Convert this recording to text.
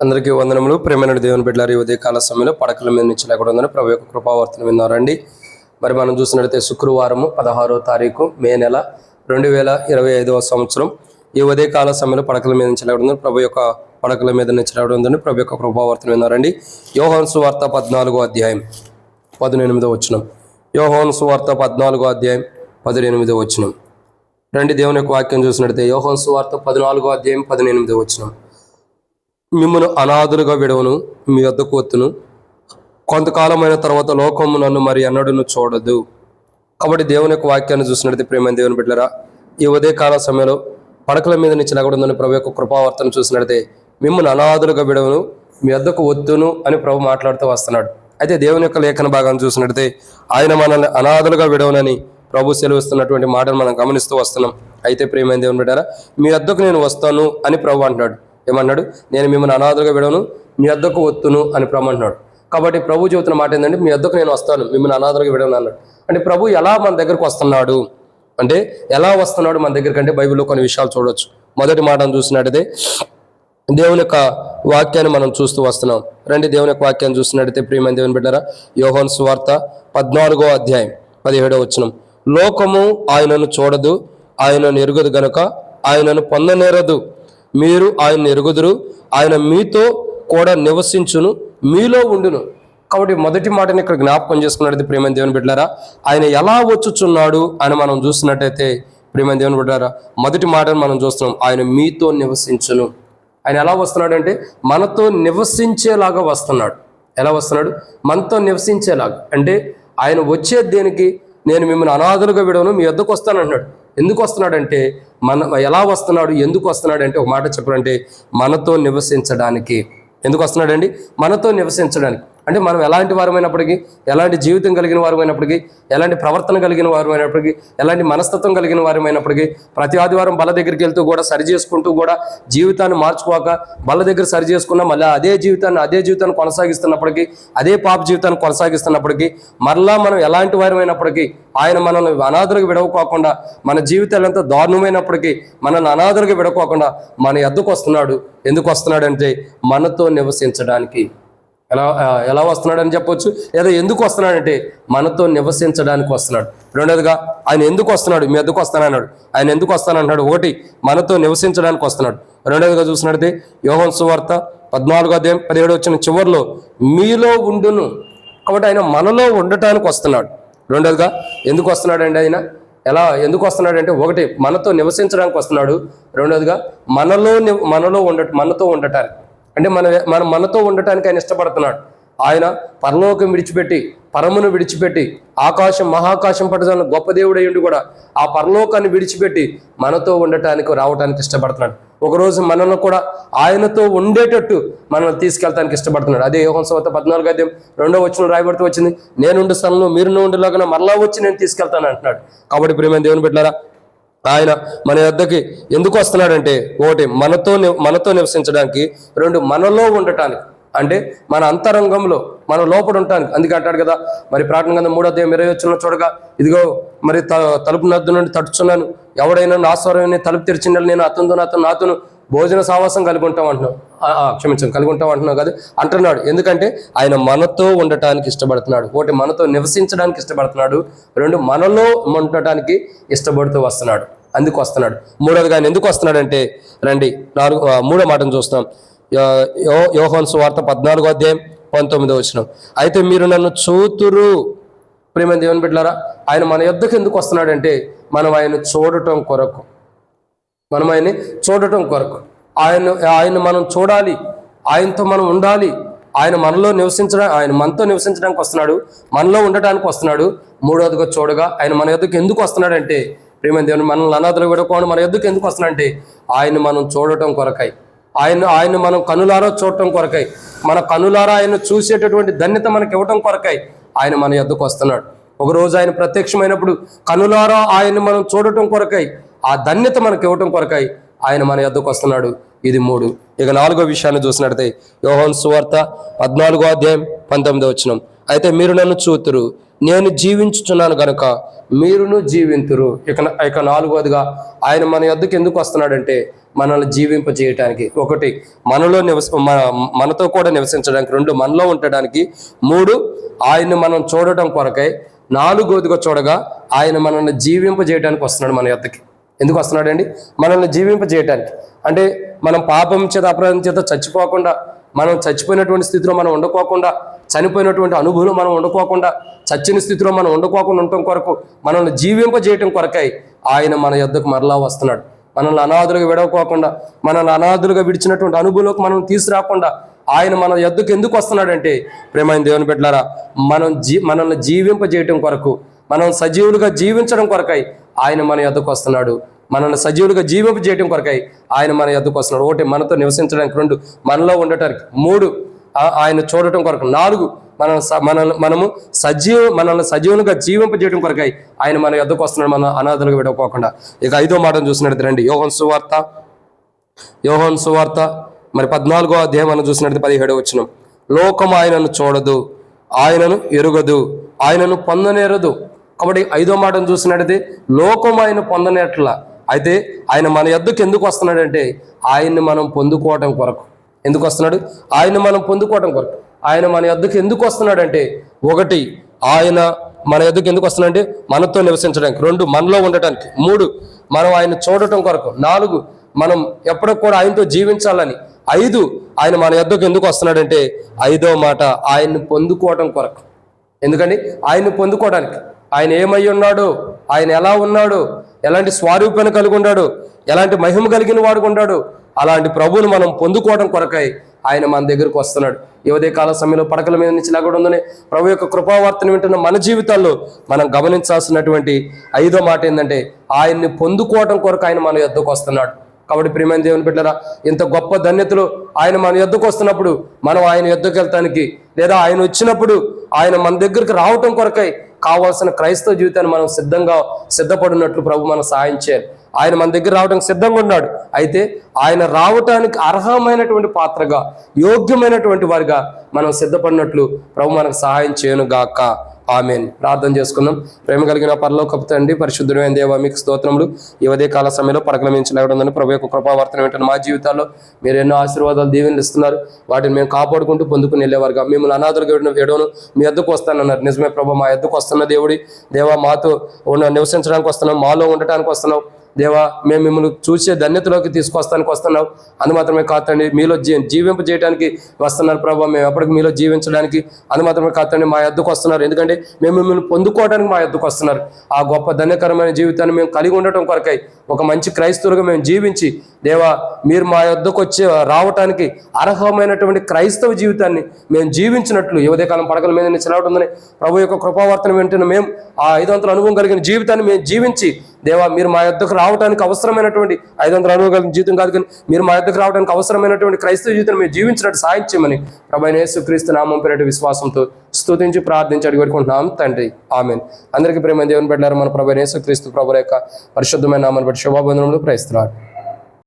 అందరికీ వందనములు. ప్రేమైన దేవుని బిడ్డలారి ఉదయ కాల సమయంలో పడకల మీద నుంచి లేకుండా ఉందని ప్రభు యొక్క కృపావర్తన విన్నారండి. మరి మనం చూసినట్లయితే శుక్రవారము పదహారో తారీఖు మే నెల రెండు వేల ఇరవై ఐదవ సంవత్సరం. ఈ ఉదయకాల సమయంలో పడకల మీద నుంచి లేకుండా ప్రభు యొక్క పడకల మీద నుంచి లేకుండా ఉందని ప్రభు యొక్క కృపావర్తన విన్నారండి. యోహాన్ సువార్త పద్నాలుగో అధ్యాయం పదినెనిమిదో వచ్చినం యోహాన్ సువార్త పద్నాలుగో అధ్యాయం పదిహేనిమిదో వచ్చినం రండి దేవుని యొక్క వాక్యం చూసినట్లయితే యోహాన్ సువార్త పద్నాలుగో అధ్యాయం పదిహేనిమిదో వచ్చినాం మిమ్మను అనాథులుగా విడవను మీ వద్దకు వత్తును. కొంతకాలమైన తర్వాత లోకము నన్ను మరి అన్నడును చూడదు. కాబట్టి దేవుని యొక్క వాక్యాన్ని చూసినట్టు ప్రేమ దేవుని బిడ్డరా ఈ ఉదయ కాల సమయంలో పడకల మీద నుంచి లగడుందని ప్రభు యొక్క కృపావర్తన చూసినట్లయితే మిమ్మల్ని అనాథులుగా విడవను మీ వద్దకు వద్దును అని ప్రభు మాట్లాడుతూ వస్తున్నాడు. అయితే దేవుని యొక్క లేఖన భాగాన్ని చూసినట్లయితే ఆయన మనల్ని అనాథులుగా విడవనని ప్రభు సెలవిస్తున్నటువంటి మాటను మనం గమనిస్తూ వస్తున్నాం. అయితే ప్రేమైన దేవుని బిడ్డారా మీ వద్దకు నేను వస్తాను అని ప్రభు అంటున్నాడు. ఏమన్నాడు? నేను మిమ్మల్ని అనాథులుగా విడవను మీ వద్దకు వత్తును అని ప్రమంటున్నాడు కాబట్టి ప్రభు చెబుతున్న మాట ఏంటంటే మీ వద్దకు నేను వస్తాను మిమ్మల్ని అనాథులుగా విడవను అన్నాడు. అంటే ప్రభు ఎలా మన దగ్గరకు వస్తున్నాడు? అంటే ఎలా వస్తున్నాడు మన దగ్గరికి అంటే బైబిల్లో కొన్ని విషయాలు చూడవచ్చు మొదటి మాటను చూసినట్టయితే దేవుని యొక్క వాక్యాన్ని మనం చూస్తూ వస్తున్నాం. రండి దేవుని యొక్క వాక్యాన్ని చూసినట్టయితే ప్రియమైన దేవుని బిడ్డారా యోహోన్ సువార్త పద్నాలుగో అధ్యాయం పదిహేడో వచనం. లోకము ఆయనను చూడదు ఆయనను ఎరుగదు గనుక ఆయనను పొందనేరదు. మీరు ఆయన ఎరుగుదురు. ఆయన మీతో కూడా నివసించును. మీలో ఉండును. కాబట్టి మొదటి మాటని ఇక్కడ జ్ఞాపకం చేసుకున్నట్టు ప్రేమ దేవుని బిడ్డారా ఆయన ఎలా వచ్చుచున్నాడు అని మనం చూసినట్టయితే ప్రేమ దేవుని బిడ్డారా మొదటి మాటను మనం చూస్తున్నాం. ఆయన మీతో నివసించును. ఆయన ఎలా వస్తున్నాడు అంటే మనతో నివసించేలాగా వస్తున్నాడు. ఎలా వస్తున్నాడు? మనతో నివసించేలాగా. అంటే ఆయన వచ్చే దేనికి నేను మిమ్మల్ని అనాథులుగా విడవను మీ వద్దకు వస్తాను అంటున్నాడు. ఎందుకు వస్తున్నాడంటే మన ఎలా వస్తున్నాడు ఎందుకు వస్తున్నాడంటే ఒక మాట చెప్పాలంటే మనతో నివసించడానికి. ఎందుకు వస్తున్నాడండి? మనతో నివసించడానికి. అంటే మనం ఎలాంటి వారమైనప్పటికీ ఎలాంటి జీవితం కలిగిన వారమైనప్పటికీ ఎలాంటి ప్రవర్తన కలిగిన వారమైనప్పటికీ ఎలాంటి మనస్తత్వం కలిగిన వారమైనప్పటికీ ప్రతి ఆదివారం బల దగ్గరికి వెళ్తూ కూడా సరి చేసుకుంటూ కూడా జీవితాన్ని మార్చుకోక బల దగ్గర సరి చేసుకున్నా మళ్ళీ అదే జీవితాన్ని అదే జీవితాన్ని కొనసాగిస్తున్నప్పటికీ అదే పాప జీవితాన్ని కొనసాగిస్తున్నప్పటికీ మరలా మనం ఎలాంటి వారమైనప్పటికీ ఆయన మనల్ని అనాథులకు విడవకోకుండా మన జీవితాలు ఎంత దారుణమైనప్పటికీ మనల్ని అనాథులకు విడవకోకుండా మన ఎద్దుకు వస్తున్నాడు. ఎందుకు వస్తున్నాడంటే మనతో నివసించడానికి. ఎలా ఎలా వస్తున్నాడని చెప్పొచ్చు? లేదా ఎందుకు వస్తున్నాడంటే మనతో నివసించడానికి వస్తున్నాడు. రెండోదిగా ఆయన ఎందుకు వస్తున్నాడు? మీ ఎందుకు వస్తానన్నాడు. ఆయన ఎందుకు వస్తానన్నాడు ఒకటి మనతో నివసించడానికి వస్తున్నాడు. రెండోదిగా చూసినట్టే యోహన్ సువార్త పద్నాలుగో అధ్యాయం పదిహేడు వచ్చిన చివరిలో మీలో ఉండును. కాబట్టి ఆయన మనలో ఉండటానికి వస్తున్నాడు. రెండోదిగా ఎందుకు వస్తున్నాడండి ఆయన? ఎలా ఎందుకు వస్తున్నాడంటే ఒకటి మనతో నివసించడానికి వస్తున్నాడు. రెండోదిగా మనలో మనలో ఉండ మనతో ఉండటానికి. అంటే మన మన మనతో ఉండటానికి ఆయన ఇష్టపడుతున్నాడు. ఆయన పరలోకం విడిచిపెట్టి పరమును విడిచిపెట్టి ఆకాశం మహాకాశం పట్టుదల గొప్ప దేవుడై కూడా ఆ పరలోకాన్ని విడిచిపెట్టి మనతో ఉండటానికి రావడానికి ఇష్టపడుతున్నాడు. ఒకరోజు మనల్ని కూడా ఆయనతో ఉండేటట్టు మనల్ని తీసుకెళ్తానికి ఇష్టపడుతున్నాడు. అదే యోహన్ సవత పద్నాలుగు అధ్యాయం రెండో వచ్చిన రాయబడుతూ వచ్చింది నేనుండు స్థలంలో మీరు ఉండేలాగా మరలా వచ్చి నేను తీసుకెళ్తాను అంటున్నాడు. కాబట్టి ప్రేమ దేవుని బిడ్డారా ఆయన మన యొద్దకి ఎందుకు వస్తున్నాడంటే ఒకటి మనతో మనతో నివసించడానికి రెండు మనలో ఉండటానికి అంటే మన అంతరంగంలో మన లోపల ఉండటానికి. అందుకే అంటాడు కదా మరి ప్రార్థన కింద మూడో అధ్యాయం ఇరవై వచ్చిన చూడగా ఇదిగో మరి త తలుపు నద్దు నుండి తడుచున్నాను. ఎవడైనా నా స్వరం తలుపు తెరిచిన నేను అతనితో అతను నాతోను భోజన సావాసం కలిగి ఉంటాం అంటున్నాం క్షమించండి కలిగి ఉంటాం అంటున్నావు కాదు. అంటున్నాడు ఎందుకంటే ఆయన మనతో ఉండటానికి ఇష్టపడుతున్నాడు. ఒకటి మనతో నివసించడానికి ఇష్టపడుతున్నాడు. రెండు మనలో ఉండటానికి ఇష్టపడుతూ వస్తున్నాడు. అందుకు వస్తున్నాడు. మూడవది ఆయన ఎందుకు వస్తున్నాడంటే రండి నాలుగు మూడో మాటను చూస్తాం యో- యో- వార్త సువార్త పద్నాలుగో అధ్యాయం పంతొమ్మిదో వచ్చిన అయితే మీరు నన్ను చూతురు. ప్రేమ దేవుని బిడ్డారా ఆయన మన యుద్ధకు ఎందుకు వస్తున్నాడంటే మనం ఆయన చూడటం కొరకు. మనం ఆయన్ని చూడటం కొరకు. ఆయన ఆయన మనం చూడాలి. ఆయనతో మనం ఉండాలి. ఆయన మనలో నివసించడం ఆయన మనతో నివసించడానికి వస్తున్నాడు. మనలో ఉండటానికి వస్తున్నాడు. మూడోదిగా చూడగా ఆయన మన ఎద్దుకు ఎందుకు వస్తున్నాడంటే ప్రేమ దేవుని మనల్ని అనాథలు విడకోండి మన ఎద్దుకు ఎందుకు వస్తున్నాడంటే ఆయన మనం చూడటం కొరకై. ఆయన ఆయన మనం కనులారా చూడటం కొరకై. మన కనులారా ఆయన చూసేటటువంటి ధన్యత మనకి ఇవ్వటం కొరకై ఆయన మన ఎద్దుకు వస్తున్నాడు. ఒకరోజు ఆయన ప్రత్యక్షమైనప్పుడు కనులారా ఆయన మనం చూడటం కొరకై ఆ ధన్యత మనకి ఇవ్వటం కొరకై ఆయన మన యొద్దకు వస్తున్నాడు. ఇది మూడు. ఇక నాలుగో విషయాన్ని చూసినట్టే యోహన్ సువార్త పద్నాలుగో అధ్యాయం పంతొమ్మిదో వచ్చినం అయితే మీరు నన్ను చూతురు. నేను జీవించుచున్నాను గనుక మీరును జీవింతురు. ఇక ఇక నాలుగోదిగా ఆయన మన యొద్దకు ఎందుకు వస్తున్నాడంటే మనల్ని జీవింపజేయటానికి. ఒకటి మనలో నివస మన- మనతో కూడా నివసించడానికి రెండు మనలో ఉండడానికి మూడు ఆయన్ని మనం చూడటం కొరకై నాలుగోదిగా చూడగా ఆయన మనల్ని జీవింపజేయడానికి వస్తున్నాడు మన యొద్దకి. ఎందుకు వస్తున్నాడండి? మనల్ని జీవింపజేయటానికి అంటే మనం పాపం చేత అపరాధం చేత చచ్చిపోకుండా మనం చచ్చిపోయినటువంటి స్థితిలో మనం ఉండకోకుండా చనిపోయినటువంటి అనుభవం మనం ఉండకోకుండా చచ్చిన స్థితిలో మనం ఉండకోకుండా ఉండటం కొరకు మనల్ని జీవింపజేయటం కొరకై ఆయన మన యొద్దకు మరలా వస్తున్నాడు. మనల్ని అనాథులుగా విడవకోకుండా మనల్ని అనాథులుగా విడిచినటువంటి అనుభవంలోకి మనం తీసుకురాకుండా ఆయన మన ఎద్దుకు ఎందుకు వస్తున్నాడంటే ప్రేమైన దేవుని బిడ్డలారా మనం జీ మనల్ని జీవింపజేయటం కొరకు మనం సజీవులుగా జీవించడం కొరకై ఆయన మన యొద్దకు వస్తున్నాడు. మనల్ని సజీవుడిగా జీవింపు చేయటం కొరకై ఆయన మన యొద్దకు వస్తున్నాడు. ఒకటి మనతో నివసించడానికి రెండు మనలో ఉండటానికి మూడు ఆయన చూడటం కొరకు నాలుగు మన మన మనము సజీవ మనల్ని సజీవులుగా జీవింపజేయడం కొరకై ఆయన మన యొద్దకు వస్తున్నాడు. మన అనాథలుగా విడకపోకుండా ఇక ఐదో మాటను చూసినట్టు రండి. యోహన్ సువార్త యోహన్ సువార్త మరి పద్నాలుగో అధ్యాయం మనం చూసినట్టు పదిహేడో వచ్చిన లోకం ఆయనను చూడదు ఆయనను ఎరుగదు ఆయనను పొందనేరదు. కాబట్టి ఐదో మాటను చూసినట్టయితే లోకం ఆయన పొందనట్ల. అయితే ఆయన మన ఎద్దుకు ఎందుకు వస్తున్నాడంటే ఆయన్ని మనం పొందుకోవటం కొరకు. ఎందుకు వస్తున్నాడు? ఆయన మనం పొందుకోవటం కొరకు. ఆయన మన ఎద్దుకు ఎందుకు వస్తున్నాడంటే ఒకటి ఆయన మన ఎద్దుకు ఎందుకు వస్తున్నాడంటే మనతో నివసించడానికి. రెండు మనలో ఉండటానికి. మూడు మనం ఆయన చూడటం కొరకు. నాలుగు మనం ఎప్పటికి కూడా ఆయనతో జీవించాలని. ఐదు ఆయన మన ఎద్దకు ఎందుకు వస్తున్నాడంటే ఐదో మాట ఆయన్ని పొందుకోవటం కొరకు. ఎందుకండి? ఆయన్ని పొందుకోవడానికి ఆయన ఏమై ఉన్నాడు? ఆయన ఎలా ఉన్నాడు? ఎలాంటి స్వారూపాన్ని కలిగి ఉన్నాడు? ఎలాంటి మహిమ కలిగిన వాడు ఉన్నాడు? అలాంటి ప్రభువును మనం పొందుకోవడం కొరకై ఆయన మన దగ్గరకు వస్తున్నాడు. యువదే కాల సమయంలో పడకల మీద నుంచి లేకుండా ఉందని ప్రభు యొక్క కృపావార్తను వింటున్న మన జీవితాల్లో మనం గమనించాల్సినటువంటి ఐదో మాట ఏంటంటే ఆయన్ని పొందుకోవడం కొరకు ఆయన మన యొద్దకు వస్తున్నాడు. కాబట్టి ప్రియమైన దేవుని బిడ్డరా ఇంత గొప్ప ధన్యతలు ఆయన మన యొద్దకు వస్తున్నప్పుడు మనం ఆయన యొద్దకు వెళ్తానికి లేదా ఆయన వచ్చినప్పుడు ఆయన మన దగ్గరికి రావటం కొరకై కావాల్సిన క్రైస్తవ జీవితాన్ని మనం సిద్ధంగా సిద్ధపడినట్లు ప్రభు మనం సహాయం చేయాలి. ఆయన మన దగ్గర రావడానికి సిద్ధంగా ఉన్నాడు. అయితే ఆయన రావటానికి అర్హమైనటువంటి పాత్రగా యోగ్యమైనటువంటి వారిగా మనం సిద్ధపడినట్లు ప్రభు మనకు సహాయం చేయను గాక ఆమెన్. ప్రార్థన చేసుకుందాం. ప్రేమ కలిగిన పరలోకపు తండ్రి పరిశుద్ధమైన దేవ మీకు స్తోత్రములు. ఈ ఉదయ కాల సమయంలో పడకల లేవడం ప్రభు యొక్క కృపావర్తనం ఏంటంటే మా జీవితాల్లో మీరు ఎన్నో ఆశీర్వాదాలు దీవెనలు ఇస్తున్నారు వాటిని మేము కాపాడుకుంటూ పొందుకుని వెళ్ళేవారుగా. మిమ్మల్ని అనాథులుగా ఎడవను మీ ఎద్దుకు వస్తానన్నారు. నిజమే ప్రభు మా ఎద్దుకు వస్తున్న దేవుడి. దేవా మాతో నివసించడానికి వస్తున్నాం. మాలో ఉండటానికి వస్తున్నాం. దేవా మేము మిమ్మల్ని చూసే ధన్యతలోకి తీసుకొస్తానికి వస్తున్నాం. అందు మాత్రమే కాదండి మీలో జీ జీవింపు చేయడానికి వస్తున్నారు ప్రభావ మేము ఎప్పటికి మీలో జీవించడానికి అందు మాత్రమే కాదండి మా ఎద్దుకు వస్తున్నారు. ఎందుకంటే మేము మిమ్మల్ని పొందుకోవడానికి మా ఎద్దుకు వస్తున్నారు. ఆ గొప్ప ధన్యకరమైన జీవితాన్ని మేము కలిగి ఉండటం కొరకై ఒక మంచి క్రైస్తవులుగా మేము జీవించి దేవా మీరు మా యొద్దకు వచ్చి రావటానికి అర్హమైనటువంటి క్రైస్తవ జీవితాన్ని మేము జీవించినట్లు యువదేకాలం పడకల మీద నిలవడం రావడం ప్రభు యొక్క కృపావర్తన వెంటనే మేము ఆ ఐదు వందల అనుభవం కలిగిన జీవితాన్ని మేము జీవించి దేవా మీరు మా యొద్దకు రావడానికి అవసరమైనటువంటి ఐదు వందల అనుభవం జీవితం కాదు కానీ మీరు మా యొద్దకు రావడానికి అవసరమైనటువంటి క్రైస్తవ జీవితం మీరు జీవించినట్టు సాయం చేయమని ప్రభు యేసుక్రీస్తు నామం పేరటి విశ్వాసంతో స్తుతించి ప్రార్థించి అడిగి పెట్టుకుంటున్నాం తండ్రి. ఆమెన్. అందరికీ ప్రేమ దేవుని పెట్టారు మన ప్రభు యేసుక్రీస్తు ప్రభు యొక్క పరిశుద్ధమైన నామని బట్టి శుభాబంధనంలో ప్రయత్నాడు